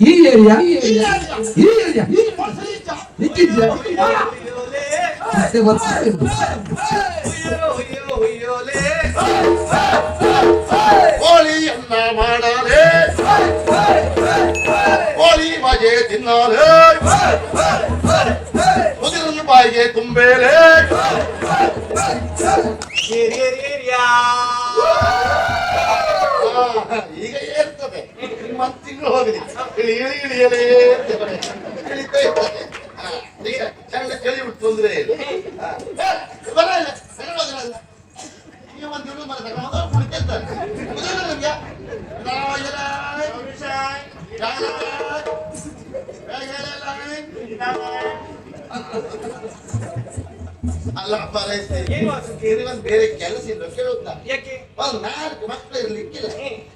ఈ ఏరియా ఈ ఏరియా ఓలి అన్న మాడాలే ಮತ್ತೆ ಗೊತ್ತಾಗಿಲ್ಲ. ಕೋಳಿಯನ್ನ ಮಾಡಾಲೆ ಕೋಳಿ ಮಜೆ ತಿನ್ನಾಲೆ ಮುಗಿರನ್ನು ಬಾಯಿಗೆ ತುಂಬೇಲೆ ಆ, ಈಗ ಏರ್ತದೆ ಮತ್ತೆ ತಿಂಗಳು ಹೋಗಲಿ ಇಳಿ ಇಳಿ ಇಳಿಯಲೇ ಇರ್ತದೆ. ಇಳಿತಾ ಇರ್ತದೆ ಆ, ಈಗ ಚಂದ ಚಳಿ ಬಿಟ್ಟು ತೊಂದ್ರೆ ಇಲ್ಲ ಆ, ಬರ ಇಲ್ಲ, ತಗೊಂಡು ಹೋಗಲ್ಲ. ಈಗ ಒಂದು ಇಳು ಮರ ತಗೊಂಡು ಹೋದ್ರೆ ಕುಳಿತಿರ್ತಾರೆ. ಗೊತ್ತಿಲ್ಲ ನಿಮ್ಗೆ? ಅಲ್ಲ ಏನು? ಒಂದು ಬೇರೆ ಕೆಲಸ ಇಲ್ಲ ಕೇಳುತ್ತಾ? ಯಾಕೆ? ಒಂದು ನಾಲ್ಕು ಮಕ್ಕಳು ಇರ್ಲಿಕ್ಕಿಲ್ಲ.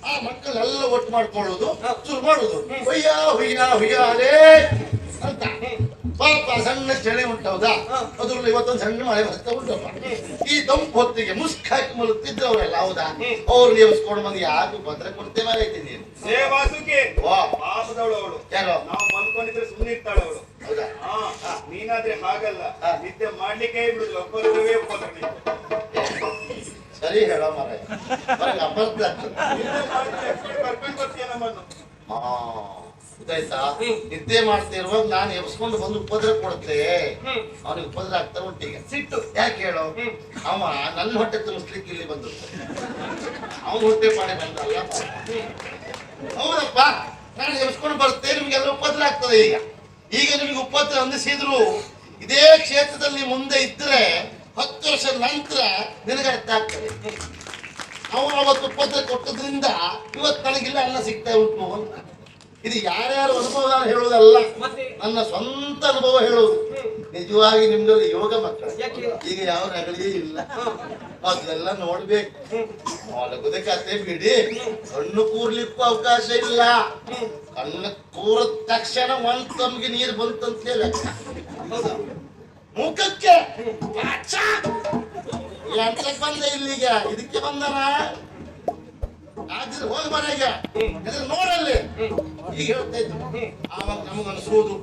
ಆ ಮಕ್ಕಳೆಲ್ಲ ಒಟ್ಟು ಮಾಡ್ಕೊಳ್ಳೋದು ಶುರು ಮಾಡೋದು. ಹುಯ್ಯ ಹುಯ್ಯ ಹುಯ್ಯಾಲೇ ಅಂತ. ಪಾಪ ಸಣ್ಣ ಚಳಿ ಉಂಟೌದಾ? ಅದ್ರಲ್ಲಿ ಇವತ್ತೊಂದು ಸಣ್ಣ ಮಳೆ ಬರ್ತಾ ಉಂಟಪ್ಪ. ಈ ತಂಪು ಹೊತ್ತಿಗೆ ಮುಸ್ಕಾಕಿ ಹಾಕಿ ಮಲಗ್ತಿದ್ರು ಅವರೆಲ್ಲ ಹೌದಾ ಅವ್ರು ನೇಮಿಸ್ಕೊಂಡು ಬಂದು ಯಾಕೆ ಭದ್ರ ಕೊಡ್ತೇ ಮಾರೈತಿ ನೀನು. ಯಾರೋ? ನಾವು ಮಲ್ಕೊಂಡಿದ್ರೆ ಸುಮ್ಮನೆ ಇರ್ತಾಳೆ ಅವಳು. ಹೌದಾ? ನೀನಾದ್ರೆ ಹಾಗಲ್ಲ. ನಿದ್ದೆ ಮಾಡ್ಲಿಕ್ಕೆ ಬಿಡುದು ಒಬ್ಬರೇ ಸರಿ ಹೇಳೋ ಮರ ಅಬದ್ಧ ನಿದ್ದೆ ಮಾಡಿದ್ರೆ ಕರ್ಕೊಂಡು ಬರ್ತೀಯ ನಮ್ಮನ್ನು? ಗೊತ್ತಾಯ್ತಾ? ನಿದ್ದೆ ಮಾಡ್ತಿರುವಾಗ ನಾನು ಎಬ್ಸ್ಕೊಂಡು ಬಂದು ಉಪದ್ರ ಕೊಡುತ್ತೆ. ಅವನಿಗೆ ಉಪದ್ರ ಆಗ್ತಾ ಒಟ್ಟಿಗೆ ಸಿಟ್ಟು. ಯಾಕೆ ಹೇಳು? ಅವ ನನ್ನ ಹೊಟ್ಟೆ ತುಂಬಿಸ್ಲಿಕ್ಕೆ ಇಲ್ಲಿ ಬಂದು. ಅವನ ಹೊಟ್ಟೆ ಮಾಡಿ ಬಂದಲ್ಲ. ಹೌದಪ್ಪ. ನಾನು ಎಬ್ಸ್ಕೊಂಡು ಬರುತ್ತೆ ನಿಮ್ಗೆಲ್ಲ ಉಪದ್ರ ಆಗ್ತದೆ ಈಗ. ಈಗ ನಿಮ್ಗೆ ಉಪದ್ರ ಅಂದಿಸಿದ್ರು ಇದೇ ಕ್ಷೇತ್ರದಲ್ಲಿ ಮುಂದೆ ಇದ್ರೆ ಹತ್ತು ವರ್ಷ ನಂತರ ನಿನಗೆ ಅರ್ಥ ಆಗ್ತದೆ. ಅವನು ಅವತ್ತು ಉಪದ್ರ ಕೊಟ್ಟದ್ರಿಂದ ಇವತ್ತು ನನಗಿಲ್ಲ ಅನ್ನ ಸಿಗ್ತಾ ಉಂಟು ಅಂತ. ಇದು ಯಾರ್ಯಾರು ಅನುಭವ ಹೇಳುವುದಲ್ಲ ನನ್ನ ಸ್ವಂತ ಅನುಭವ ಹೇಳುವುದು. ನಿಜವಾಗಿ ನಿಮ್ದಲ್ಲಿ ಯೋಗ ಮಕ್ಕಳು. ಈಗ ಯಾವ ರಗಳಿಯೇ ಇಲ್ಲ. ಅದೆಲ್ಲ ನೋಡ್ಬೇಕು. ಮಲಗುದ ಕತೆ ಬಿಡಿ. ಕಣ್ಣು ಕೂರ್ಲಿಕ್ಕೂ ಅವಕಾಶ ಇಲ್ಲ. ಕಣ್ಣು ಕೂರದ ತಕ್ಷಣ ಒಂದ್ ತಮ್ಗೆ ನೀರು ಬಂತಂತಲೇ ಲೆಕ್ಕ? ಮುಖಕ್ಕೆ! ಎಂತಕ್ ಬಂದ ಇಲ್ಲಿಗ. ಇದಕ್ಕೆ ಬಂದನ? ಆದ್ರೆ ಹೋಗಿ ಮನೆಗೆ ಇದ್ರ ನೋಡಲ್ಲಿ. ಈಗ ಹೇಳ್ತಾ ಇದ್ರು ಆವಾಗ ನಮಗ ಅನ್ಸೋದು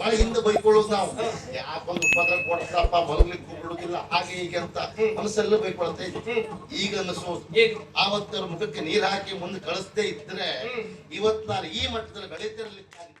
ಬಹಳ ಹಿಂದೆ ಬೈಕೊಳ್ಳೋದು ನಾವು. ಯಾಕೊಂದು ಪದ ಕೊಡ್ತಪ್ಪ ಮಲಗ್ಲಿಕ್ಕೂ ಬಿಡುದಿಲ್ಲ ಹಾಗೆ ಹೀಗೆ ಅಂತ ಮನಸ್ಸೆಲ್ಲ ಬೈಕೊಳ್ತಾ ಇದ್ರು ಈಗ ಅನಿಸೋದು ಆವತ್ತರ ಮುಖಕ್ಕೆ ನೀರ್ ಹಾಕಿ ಮುಂದೆ ಕಳಿಸ್ತೇ ಇದ್ರೆ ಇವತ್ತು ನಾನು ಈ ಮಟ್ಟದಲ್ಲಿ ಬೆಳೀತಿರ್ಲಿಕ್ಕಾಗಿತ್ತು